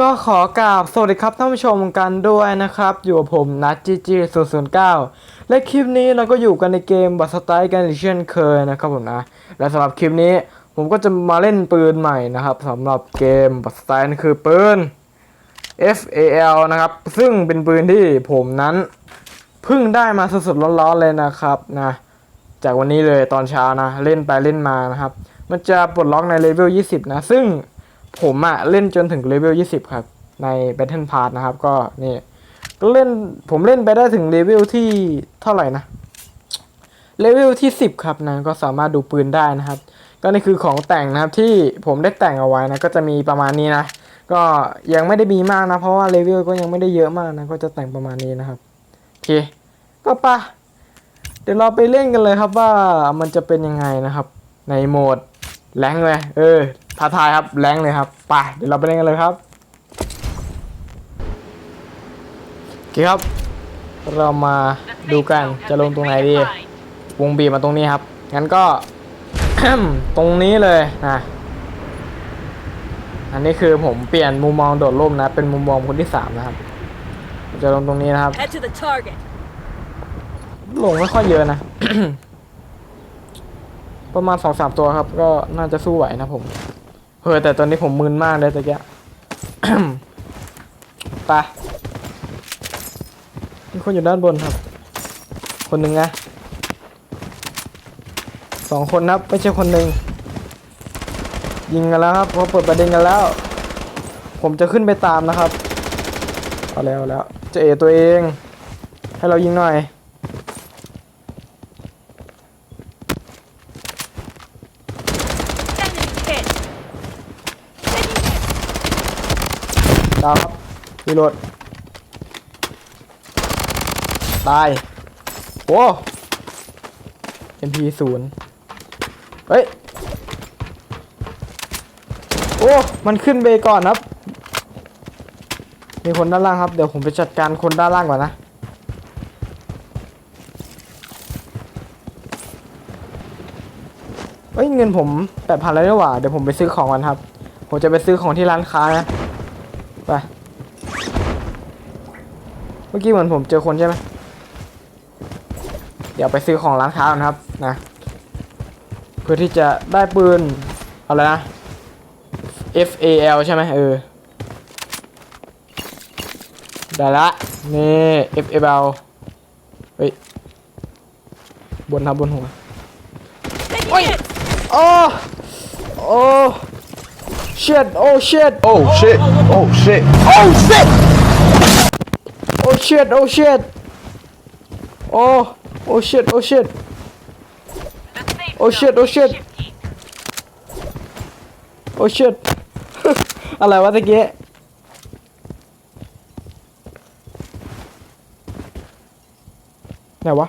ก็ขอกราบสวัสดีครับท่านผู้ชมกันด้วยนะครับ อยู่กับผมนัทจีจีศูนย์ศูนย์เก้าและคลิปนี้เราก็อยู่กันในเกมบัสไตล์กันเช่นเคยนะครับผมนะ และสำหรับคลิปนี้ผมก็จะมาเล่นปืนใหม่นะครับสำหรับเกมบัสไตล์นั่นคือปืน FAL นะครับ ซึ่งเป็นปืนที่ผมนั้นเพิ่งได้มาสดๆร้อนๆเลยนะครับนะจากวันนี้เลยตอนเช้านะ เล่นไปเล่นมานะครับ มันจะปลดล็อกในเลเวล 20 นะ ซึ่ง ผมอะเล่นจนถึงเลเวล 20 ครับ ใน Battle Pass นะครับ ก็นี่ก็เล่นผมเล่นไปได้ถึงเลเวลที่เท่าไหร่นะเลเวลที่ 10 ครับนะก็สามารถดูปืนได้นะครับ ก็นี่คือของแต่งนะครับที่ผมได้แต่งเอาไว้นะก็จะมีประมาณนี้นะ ก็ยังไม่ได้มีมากนะ เพราะว่าเลเวลก็ยังไม่ได้เยอะมากนะก็จะแต่งประมาณนี้นะครับโอเคก็ไปะเดี๋ยวเราไปเล่นกันเลยครับว่ามันจะเป็นยังไงนะครับ ในโหมดแรงเลยเออ ท้าทายครับแรงเลยครับไปเดี๋ยวเราไปเล่นกันเลยครับโอเคครับ เรามาดูกันจะลงตรงไหนดี วงบีบมาตรงนี้ครับ งั้นก็ ตรงนี้เลยนะอันนี้คือผมเปลี่ยนมุมมองโดดร่มนะ เป็นมุมมองคนที่สามนะครับ จะลงตรงนี้นะครับ Head to the target. ลงไม่ค่อยเยอะนะ ประมาณสองสามตัวครับ ก็น่าจะสู้ไหวนะผม เฮ้ยแต่ตอนนี้ผมมึนมากเลยตะเกียไปมีคนอยู่ด้านบนครับ คนหนึ่งนะสองคนครับไม่ใช่คนหนึ่งยิงกันแล้วครับเขาเปิดประเด็นกันแล้ว ผมจะขึ้นไปตามนะครับเอาแล้วแล้วจะเอตัวเอง ให้เรายิงหน่อย Enemy hit. ดาวครับ รีโหลด ตาย โอ้ MP ศูนย์เฮ้ย โอ้ มันขึ้นเบก่อนครับ มีคนด้านล่างครับ เดี๋ยวผมไปจัดการคนด้านล่างก่อนนะ เฮ้ย เงินผมแปดพันแล้วนี่หว่า เดี๋ยวผมไปซื้อของก่อนครับ ผมจะไปซื้อของที่ร้านค้านะ ไป มื่อกี้เหมือนผมเจอคนใช่ไหมเดี๋ยวไปซื้อของร้านค้าก่อนครับนะ เพื่อที่จะได้ปืนอะไรนะ F A L ใช่ไหมเออ ได้ละ นี่ F A L เฮ้ย บนครับบนหัว Taking hit. โอ้โอ้ shit โอ้ shit Oh shit! Oh shit! Oh shit! Oh shit! Oh shit! Oh! Oh shit! Oh shit! Oh shit! Oh shit! Oh shit! อะไรวะตะกี้ไหนวะ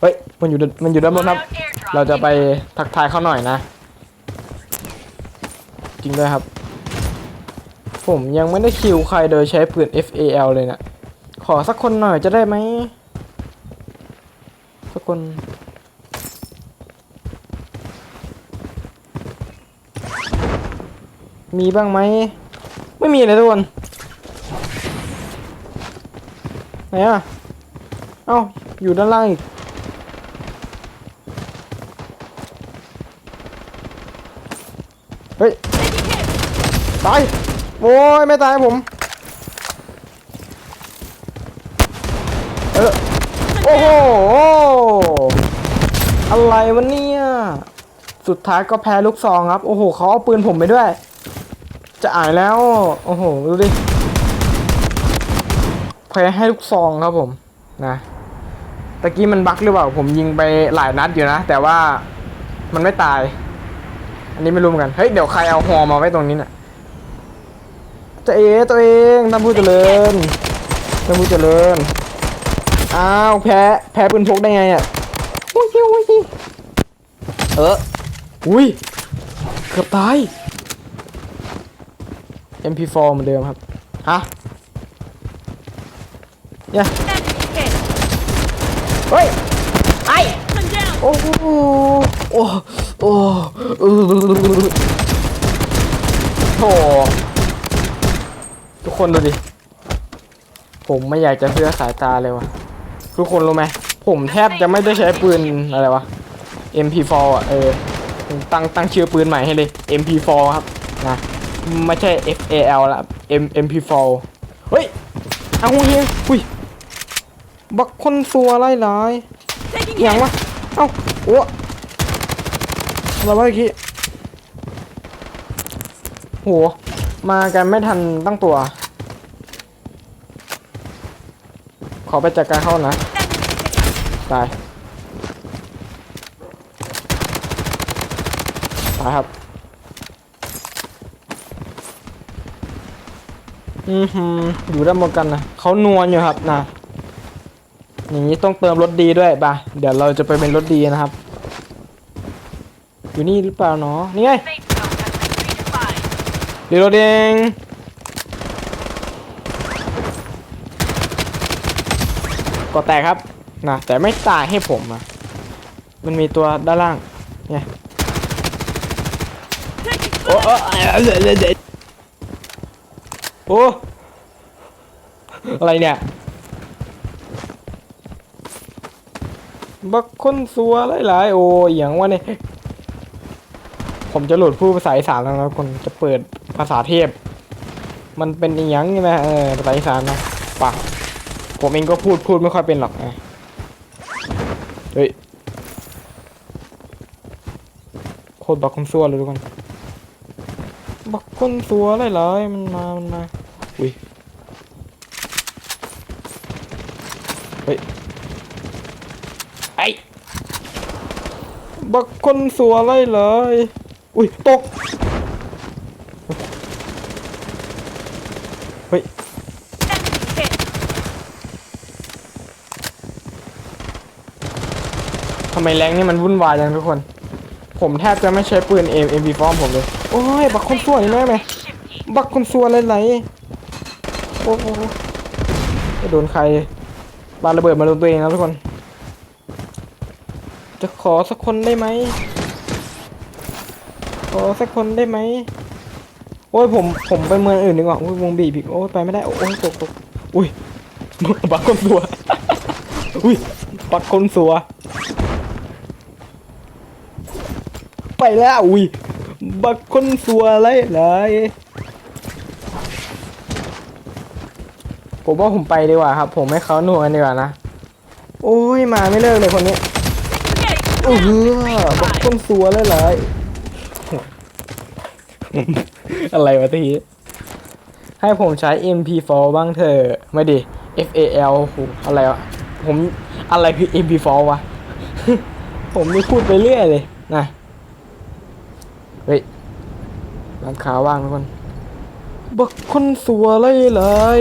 เฮ้ย มันอยู่ด้านมันอยู่ด้านบนครับ เราจะไปทักทายเขาหน่อยนะ จริงด้วยครับ ผมยังไม่ได้คิวใครโดยใช้ปืน FAL เลยนะขอสักคนหน่อยจะได้ไหมสักคน มีบ้างไหม ไม่มีเลยทุกคน ไหนอะ เอ้า อยู่ด้านล่างอีกเฮ้ย ตาย โอ้ยไม่ตายผมเออโอ้โหอะไรวะเนี่ยสุดท้ายก็แพ้ลูกซองครับ โอ้โหเขาเอาปืนผมไปด้วย จะอ่ายแล้ว โอ้โห ดูดิ แพ้ให้ลูกซองครับผมนะตะกี้มันบั๊กหรือเปล่า ผมยิงไปหลายนัดอยู่นะ แต่ว่ามันไม่ตาย อันนี้ไม่รู้เหมือนกัน เฮ้ย เดี๋ยวใครเอาฮอมาไว้ตรงนี้น่ะ จะเอตัวเองท่านผู้เจริญท่านผู้เจริญอ้าวแพ้แพ้ปืนพกได้ไงอะโอ้ยโอ้ยเอออุ้ยเกือบตาย MP4 เหมือนเดิมครับฮะเนี่ย Enemy hit. เฮ้ยไอ One down. โอ้โหโอ้โอ้เออโถ กคนดูดิ ผมไม่อยากจะเชื่อสายตาเลยว่ะ ทุกคนรู้ไหม ผมแทบจะไม่ได้ใช้ปืนอะไรวะ MP4 อะ เออ ตั้งตั้งชื่อปืนใหม่ให้เลย MP4 ครับ นะ ไม่ใช่ FAL ละ M MP4 เฮ้ยเอาหูเฮียอุ้ย บักคนสัวไล่หลายอย่างวะ เอ้าโอ้อะไรวะเมื่อกี้โห มากันไม่ทันตั้งตัว ขอไปจัดการเขานะ ตาย ตายครับ อือหืออยู่ด้านบนกันนะเขานวลอยู่ครับนะอย่างนี้ต้องเติมรถดีด้วยป่ะเดี๋ยวเราจะไปเป็นรถดีนะครับ อยู่นี่หรือเปล่าเนาะนี่ไงดีรถเอง ก็แตกครับนะแต่ไม่ตายให้ผมอะมันมีตัวด้านล่างไง Taking โอ้โอ้โอ้อะไรเนี่ยบักคนสัวหลายๆโอ้ยอย่างวะเนี่ยผมจะหลุดพูดภาษาอีสานแล้วนะคนจะเปิดภาษาเทพ มันเป็นอีหยังใช่ไหมเออภาษาอีสานนะปะ ผมเองก็พูดพูดไม่ค่อยเป็นหรอกไงเฮ้ยโคตรบักคนสัวเลยทุกคนบักคนสัวหลายๆมันมามันมาอุ้ยเฮ้ยไอ้บักคนสัวหลายอุ้ย ตก เฮ้ย hit. ทำ ไมแรงนี่มันวุ่นวายจังทุกคน ผมแทบจะไม่ใช้ปืนเอ็มเอ็มบีฟอร์มผมเลย โอ้ย บักคนสัวนี่แม่ไหมบักคนสัวหลายๆโอ้โหโดนใครปาระเบิดมาโดนตัวเองนะทุกคน จะขอสักคนได้ไหม ขอสักคนได้ไหม โอ้ยผมผมไปเมืองอื่นดีกว่าโอ้ยวงบีบอีกโอ้ยไปไม่ได้ โอ้ยตกตกอุ้ยบักคนสัว อุ้ยบักคนสัว ไปแล้วอุ้ยบักคนสัวอะไรเลยผมว่าผมไปดีกว่าครับ ผมให้เขาหน่วยดีกว่านะ โอ้ยมาไม่เลิกเลยคนนี้โอ้โหบักคนสัวเลยเลยอะไรวะทีให้ผมใช้ MP4 บ้างเถอะไม่ดิ FAL โหอะไรวะผมอะไรคือ MP4 วะ ผมนี่พูดไปเรื่อยเลยนะ เฮ้ยร้านค้าว่างทุกคนบักคนสัวเลยเลย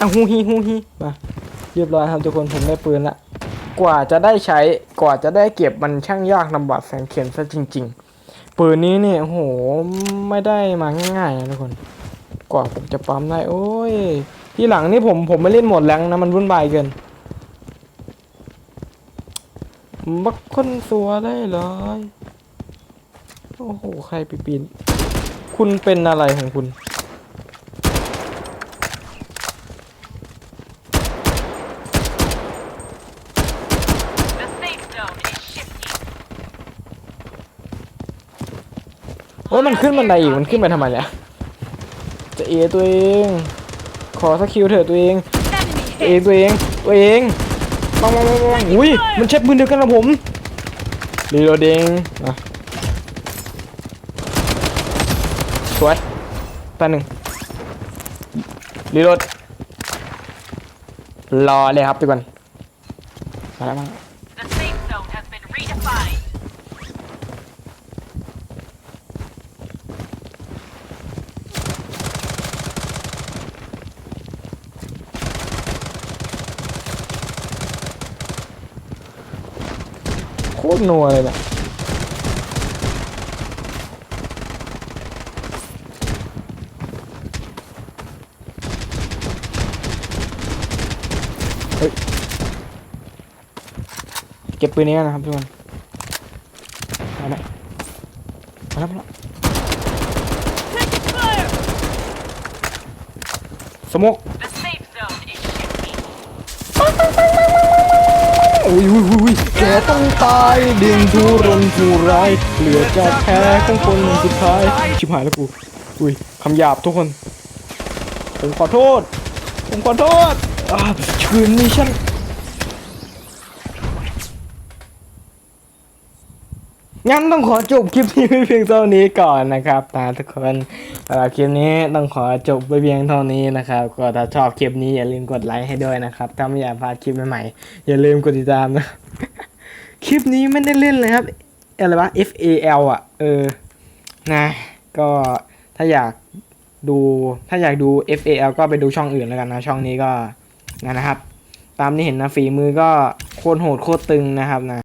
อะฮูฮีฮูฮีมาเรียบร้อยครับทุกคนผมได้ปืนละกว่าจะได้ใช้กว่าจะได้เก็บมันช่างยากลำบากแสนเข็ญซะจริง ๆ ปืนนี้เนี่ยโหไม่ได้มาง่ายๆนะทุกคน กว่าผมจะปั๊มได้ โอ้ย ที่หลังนี่ผมผมไม่เล่นหมดแรงนะมันวุ่นวายเกินบักคนสัวได้เลย โอ้โห ใครไปปีน คุณเป็นอะไรของคุณ The safe zone is shifting. โอ้ยมันขึ้นบันไดอีก มันขึ้นไปทำไมเนี่ยจะเอตัวเอง ขอสักคิวเถอะตัวเอง Enemy ตัวเอง hit. ตัวเอง ตัวเองปังปังปังปังอุ้ย มันใช้ปืนเดียวกันกับผมรีโหลดเองอะส วยตาหนึ่งรีโหลดรอเลยครับทุกคนมาแล้วมาแล้ว The safe zone has been redefined. โคตรนัวเลยเนี่ย เก็บปืนนี้นะครับทุกคนมาแล้วมาแล้วมาแล้วสมก The safe zone is shifting. อุ้ยอุ้ยอุ้ยแกต้องตายดินทุรนทุรายเหลือจะแพ้ของคนสุดท้าย ชิบหายแล้วกู อุ้ยคำหยาบทุกคน ผมขอโทษ ผมขอโทษอ่าคืนนี้ฉัน งั้นต้องขอจบคลิปนี้เพียงเท่านี้ก่อนนะครับนะทุกคนสำหรับคลิปนี้ต้องขอจบไปเพียงเท่านี้นะครับ ก็ถ้าชอบคลิปนี้อย่าลืมกดไลค์ให้ด้วยนะครับ ถ้าไม่อยากพลาดคลิปใหม่ๆอย่าลืมกดติดตามนะ คลิปนี้ไม่ได้เล่นเลยครับอะไรวะ F A L อะ เออ นะ ก็ถ้าอยากดูถ้าอยากดู F A L ก็ไปดูช่องอื่นแล้วกันนะ ช่องนี้ก็นะนะครับ ตามที่เห็นนะฝีมือก็โคตรโหดโคตรตึงนะครับนะ